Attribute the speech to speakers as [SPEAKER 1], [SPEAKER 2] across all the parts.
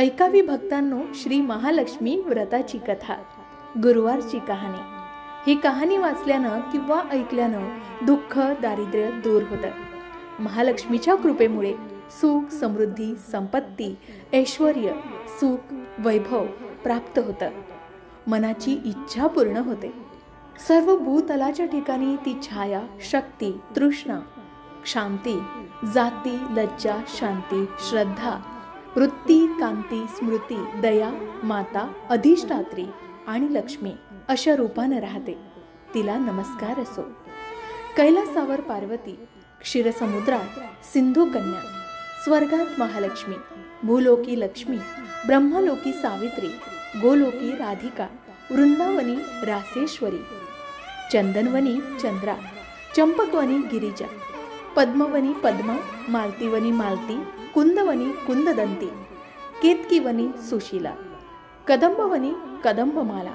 [SPEAKER 1] ऐकावी भक्तांनो श्री महालक्ष्मी व्रताची कथा. गुरुवारची कहाणी. ही कहाणी वाचल्यानं किंवा ऐकल्यानं दुःख दारिद्र्य दूर होतं. महालक्ष्मीच्या कृपेमुळे सुख समृद्धी संपत्ती ऐश्वर सुख वैभव प्राप्त होतं. मनाची इच्छा पूर्ण होते. सर्व भूतलाच्या ठिकाणी ती छाया शक्ती तृष्णा शांती जाती लज्जा शांती श्रद्धा वृत्ती कांती स्मृती दया माता अधिष्ठात्री आणि लक्ष्मी अशा रूपानं राहते. तिला नमस्कार असो. कैलासावर पार्वती क्षीरसमुद्रात सिंधू कन्या स्वर्गात महालक्ष्मी भूलोकी लक्ष्मी ब्रह्मलोकी सावित्री गोलोकी राधिका वृंदावनी रासेश्वरी चंदनवनी चंद्रा चंपकवनी गिरिजा पद्मवनी पद्मा मालतीवनी मालती कुंदवनी कुंददंती केतकीवनी सुशीला कदंबवनी कदंबमाला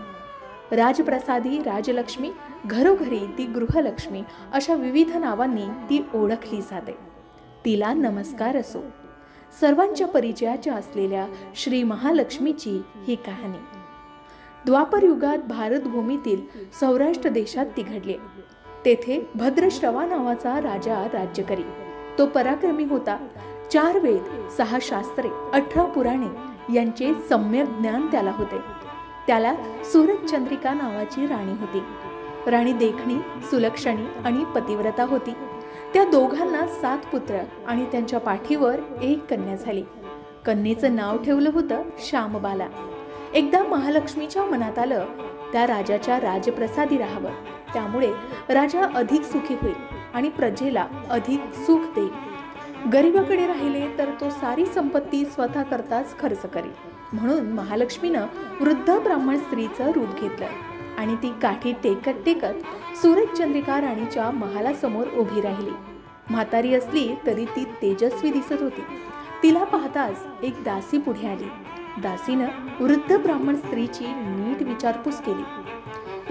[SPEAKER 1] राजप्रसादी राजलक्ष्मी घरोघरी ती गृहलक्ष्मी अशा विविध नावांनी ती ओळखली जाते. तिला नमस्कार असो. सर्वांच्या परिचयाच्या असलेल्या श्री महालक्ष्मीची ही कहाणी. द्वापर युगात भारतभूमीतील सौराष्ट्र देशात ती घडली तेथे भद्रश्रवा नावाचा राजा राज्य करी तो पराक्रमी होता. चार वेद सहा शास्त्रे अठरा पुराणे यांचे सम्यक ज्ञान त्याला होते. त्याला सूरजचंद्रिका नावाची राणी होती. राणी देखणी सुलक्षणी आणि पतिव्रता होती. त्या दोघांना सात पुत्र आणि त्यांच्या पाठीवर एक कन्या झाली. कन्येचं नाव ठेवलं होतं श्यामबाला. एकदा महालक्ष्मीच्या मनात आलं त्या राजाच्या राजप्रसादी राहावं. त्यामुळे राजा अधिक सुखी होईल आणि प्रजेला अधिक सुख देईल. गरिबाकडे राहिले तर तो सारी संपत्ती स्वतः करताच खर्च करेल. म्हणून महालक्ष्मीनं वृद्ध ब्राह्मण स्त्रीचं रूप घेतलं आणि ती काठी टेकत टेकत सूरजचंद्रिका राणीच्या महालासमोर उभी राहिली. म्हातारी असली तरी ती तेजस्वी दिसत होती. तिला पाहताच एक दासी पुढे आली. दासीनं वृद्ध ब्राह्मण स्त्रीची नीट विचारपूस केली.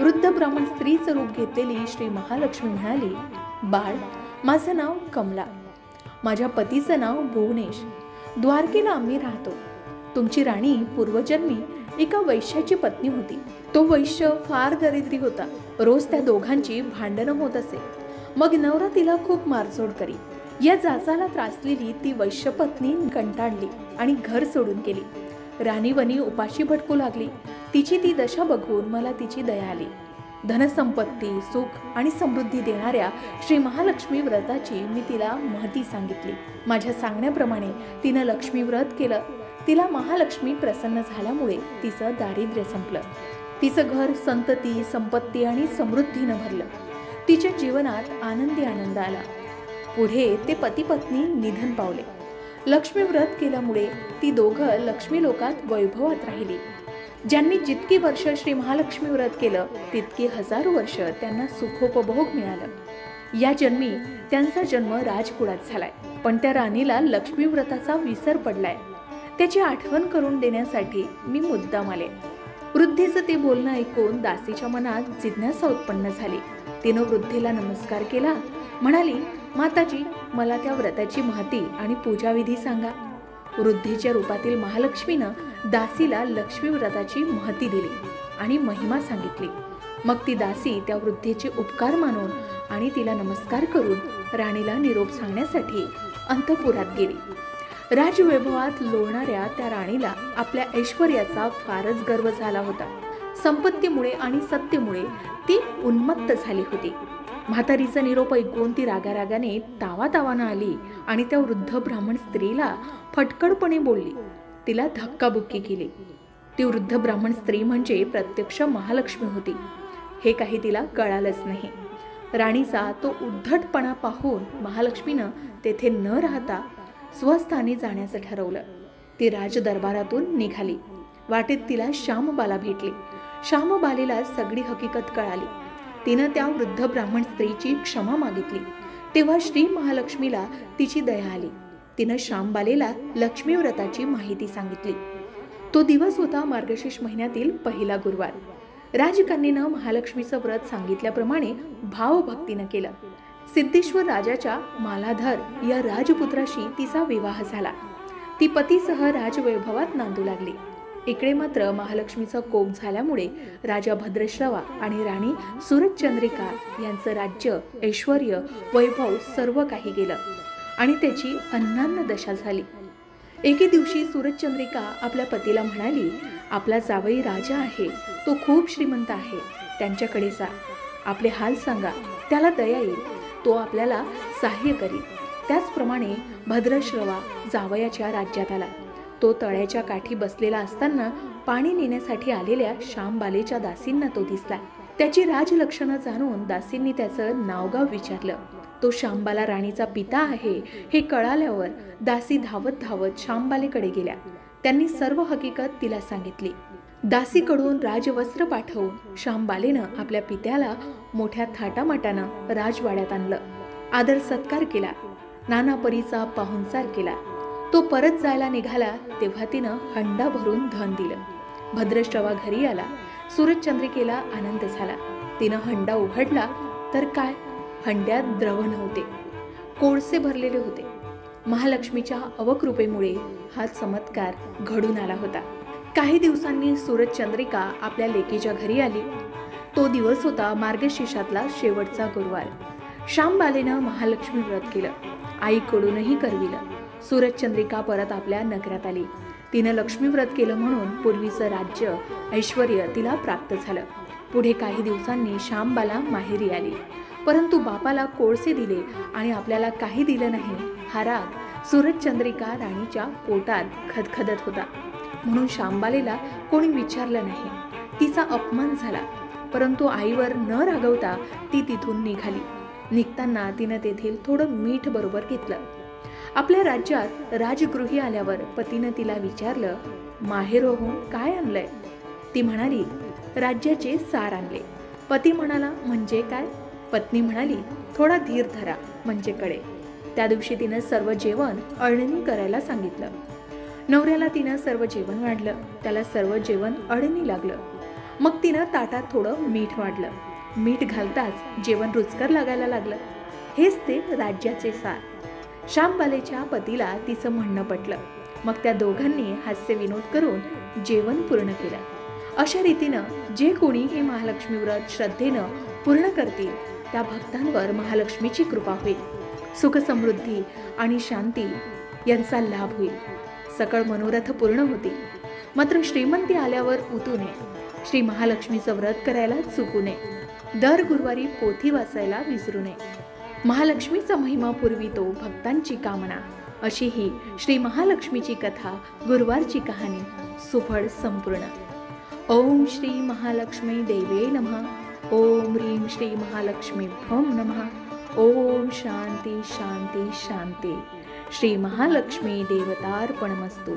[SPEAKER 1] वृद्ध ब्राह्मण स्त्रीचं रूप घेतलेली श्री महालक्ष्मी म्हणाली बाळ माझं नाव कमला. माझ्या पतीचं नाव भुवनेश. द्वारकेला आम्ही राहतो. तुमची राणी पूर्वजन्मी एका वैश्याची पत्नी होती. तो वैश्य फार दरिद्री होता. रोज त्या दोघांची भांडणं होत असे. मग नवरा तिला खूप मारझोड करी. या जाचाला त्रासलेली ती वैश्यपत्नी कंटाळली आणि घर सोडून गेली. राणीवनी उपाशी भटकू लागली. तिची ती दशा बघून मला तिची दया आली. धनसंपत्ती सुख आणि समृद्धी देणाऱ्या श्री महालक्ष्मी व्रताची मी तिला महती सांगितली. माझ्या सांगण्याप्रमाणे तिनं लक्ष्मी व्रत केलं. तिला महालक्ष्मी प्रसन्न झाल्यामुळे तिचं दारिद्र्य संपलं. तिचं घर संतती संपत्ती आणि समृद्धीनं भरलं. तिच्या जीवनात आनंदी आनंद आला. पुढे ते पतीपत्नी निधन पावले. लक्ष्मी व्रत केल्यामुळे ती दोघं लक्ष्मी लोकात वैभवात राहिली. ज्यांनी जितकी वर्ष श्री महालक्ष्मी व्रत केलं तितकी हजारो वर्ष त्यांना सुखोपभोग मिळालं. या जन्मी त्यांचा जन्म राजकुळात झालाय. पण त्या राणीला लक्ष्मी व्रताचा विसर पडलाय. त्याची आठवण करून देण्यासाठी मी मुद्दाम आले. वृद्धेचं ते बोलणं ऐकून दासीच्या मनात जिज्ञासा उत्पन्न झाली. तिनं वृद्धेला नमस्कार केला. म्हणाली माताजी मला त्या व्रताची महती आणि पूजाविधी सांगा. वृद्धेच्या रूपातील महालक्ष्मीनं दासीला लक्ष्मी व्रताची महती दिली आणि महिमा सांगितली. मग ती दासी त्या वृद्धेचे उपकार मानून आणि तिला नमस्कार करून राणीला निरोप सांगण्यासाठी अंतपुरात गेली. राजवैभवात लोणाऱ्या त्या राणीला आपल्या ऐश्वर्याचा फारच गर्व झाला होता. संपत्तीमुळे आणि सत्तेमुळे ती उन्मत्त झाली होती. म्हातारीचा निरोप ऐकून ती रागारागाने तावा तावानं आली आणि त्या वृद्ध ब्राह्मण स्त्रीला फटकडपणे बोलली तिला धक्काबुक्की केली. ती वृद्ध ब्राह्मण स्त्री म्हणजे प्रत्यक्ष महालक्ष्मी होती. हे काही तिला कळालंच नाही. राणीचा तो उद्धटपणा पाहून महालक्ष्मीनं तेथे न राहता स्वस्थानी जाण्याचं ठरवलं. ती राजदरबारातून निघाली. वाटेत तिला श्यामबाला भेटली. श्यामबालेला सगळी हकीकत कळाली. तिनं त्या वृद्ध ब्राह्मण स्त्रीची क्षमा मागितली. तेव्हा श्री महालक्ष्मीला तिची दया आली. तिनं श्यामबालेला लक्ष्मी व्रताची माहिती सांगितली. तो दिवस होता मार्गशीर्ष महिन्यातील पहिला गुरुवार. राजकन्येनं महालक्ष्मीचं व्रत सांगितल्याप्रमाणे भावभक्तीनं केलं. सिद्धेश्वर राजाच्या मालाधर या राजपुत्राशी तिचा विवाह झाला. ती पतीसह राजवैभवात नांदू लागली. इकडे मात्र महालक्ष्मीचा कोप झाल्यामुळे राजा भद्रश्रवा आणि राणी सुरतचंद्रिका यांचं राज्य ऐश्वर वैभव सर्व काही गेलं. आणि त्याची अन्नान्न दशा झाली. एके दिवशी सूरजचंद्रिका आपल्या पतीला म्हणाली आपला जावई राजा आहे. तो खूप श्रीमंत आहे. त्यांच्याकडे जा. आपले हाल सांगा. त्याला दया येईल. तो आपल्याला सहाय्य करील. त्याचप्रमाणे भद्रश्रवा जावयाच्या राज्यात आला. तो तळ्याच्या काठी बसलेला असताना पाणी नेण्यासाठी आलेल्या श्यामबालेच्या दासींना तो दिसला. त्याची राजलक्षणं जाणून दासींनी त्याचं नावगाव विचारलं. तो शांबाला राणीचा पिता आहे हे कळाल्यावर दासी धावत धावत शांबालेकडे गेल्या. त्यांनी सर्व हकीकत तिला सांगितली. दासीकडून राजवस्त्र पाठवून शांबालेनं आपल्या पित्याला मोठ्या थाटामाटानं राजवाड्यात आणलं. आदर सत्कार केला. नाना परीचा पाहुणचार केला. तो परत जायला निघाला तेव्हा तिनं हंडा भरून धन दिलं. भद्रश्रवा घरी आला. सूरजचंद्रिकेला आनंद झाला. तिनं हंडा उघडला. तर काय? हंड्यात द्रव नव्हते कोळसे भरलेले होते. महालक्ष्मीच्या अवकृपेमुळे हा चमत्कार घडून आला होता. काही दिवसांनी सूरजचंद्रिका आपल्या लेकीच्या घरी आली. तो दिवस होता मार्गशीर्षातला शेवटचा गुरुवार. श्यामबालेनं महालक्ष्मी व्रत केलं. आईकडूनही करविलं. सूरजचंद्रिका परत आपल्या नगरात आली. तिनं लक्ष्मी व्रत केलं म्हणून पूर्वीचं राज्य ऐश्वर तिला प्राप्त झालं. पुढे काही दिवसांनी श्यामबाला माहेरी आली. परंतु बापाला कोळसे दिले आणि आपल्याला काही दिलं नाही. हा राग सूरजचंद्रिका राणीच्या पोटात खदखदत होता. म्हणून श्यामबालेला कोणी विचारलं नाही. तिचा अपमान झाला. परंतु आईवर न रागवता ती तिथून निघाली. निघताना तिनं तेथील थोडं मीठ बरोबर घेतलं. आपल्या राज्यात राजगृही आल्यावर पतीनं तिला विचारलं माहेरहून हो, काय आणलंय? ती म्हणाली राज्याचे सार आणले. पती म्हणाला म्हणजे काय? पत्नी म्हणाली थोडा धीर धरा म्हणजे कळे. त्या दिवशी तिनं सर्व जेवण अळणी करायला सांगितलं. नवऱ्याला तिनं सर्व जेवण वाढलं त्याला सर्व जेवण अळणी लागलं. मग तिनं ताटात थोडं मीठ वाढलं. मीठ घालताच जेवण रुचकर लागायला लागलं. हेच ते राज्याचे सार. श्यामबालेच्या पतीला तिचं म्हणणं पटलं. मग त्या दोघांनी हास्य विनोद करून जेवण पूर्ण केलं. अशा रीतीनं जे कोणी हे महालक्ष्मी व्रत श्रद्धेनं पूर्ण करतील त्या भक्तांवर महालक्ष्मीची कृपा होईल. सुख समृद्धी आणि शांती यांचा लाभ होईल. सकळ मनोरथ पूर्ण होतील. मात्र श्रीमंती आल्यावर उतू नये. श्री महालक्ष्मीचं व्रत करायला चुकू नये. दर गुरुवारी पोथी वाचायला विसरू नये. महालक्ष्मीचा महिमा पुरवितो भक्तांची कामना. अशी ही श्री महालक्ष्मीची कथा गुरुवारची कहाणी सुफळ संपूर्ण. ओम श्री महालक्ष्मी देवे नमः. ओम ह्रीं श्री महालक्ष्मी भ्रम नमः। ओम शांती शांती शांती। श्री महालक्ष्मी देवतार्पणमस्तु।